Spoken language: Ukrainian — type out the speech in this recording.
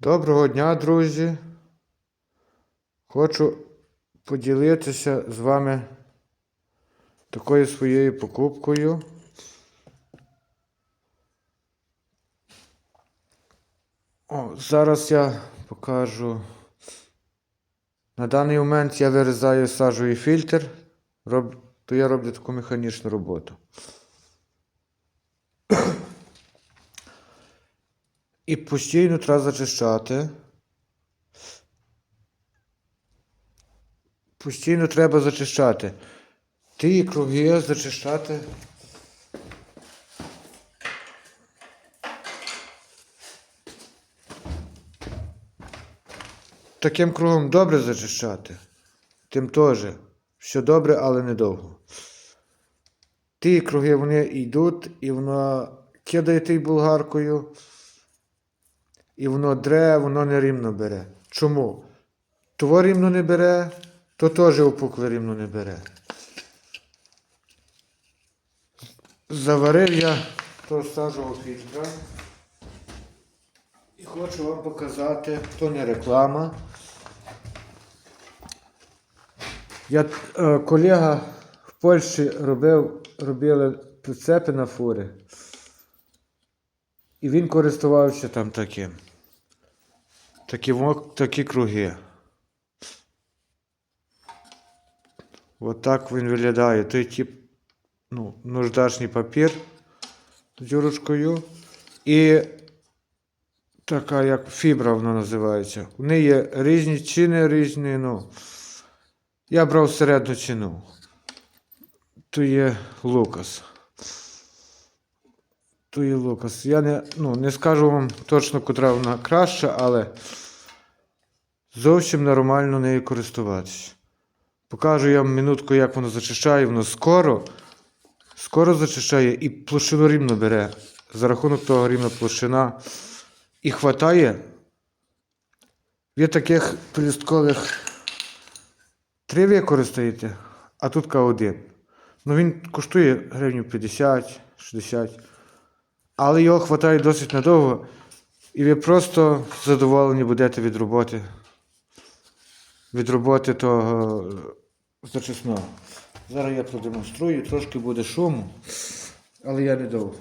Доброго дня, друзі. Хочу поділитися з вами такою своєю покупкою. О, зараз я покажу. На даний момент я вирізаю сажовий фільтр, роб... то я роблю таку механічну роботу. І постійно треба зачищати. Постійно треба зачищати. Ті круги зачищати. Таким кругом добре зачищати. Тим теж. Все добре, але недовго. Ті круги вони йдуть, і воно кидає ти булгаркою. І воно дре, воно не рівно бере. Чому? Того рівно не бере, то теж опукле рівно не бере. Заварив я то сажового фільтра. І хочу вам показати, то не реклама. Я, е, колега в Польщі робив, робили прицепи на фури. І він користувався там таким. Такі, такі круги. От він виглядає. Той тип ну, нуждашній папір з дюрочкою. І така як фібра вона називається. У неї є різні чини, різні, ну. Я брав середню ціну. То є Лукас. То є Лукас. Я не, ну, не скажу вам точно, котра вона краща, але зовсім нормально нею користуватися. Покажу я вам минутку, як воно зачищає. Воно скоро, скоро зачищає і площину рівно бере. За рахунок того рівна площина. І хватає. Ви таких пелюсткових три використаєте, а тут один. Ну він коштує гривню 50-60. Але його вистачає досить надовго. І ви просто задоволені будете від роботи. Від роботи того е, зачисного. Зараз я продемонструю, трошки буде шуму, але я не довго.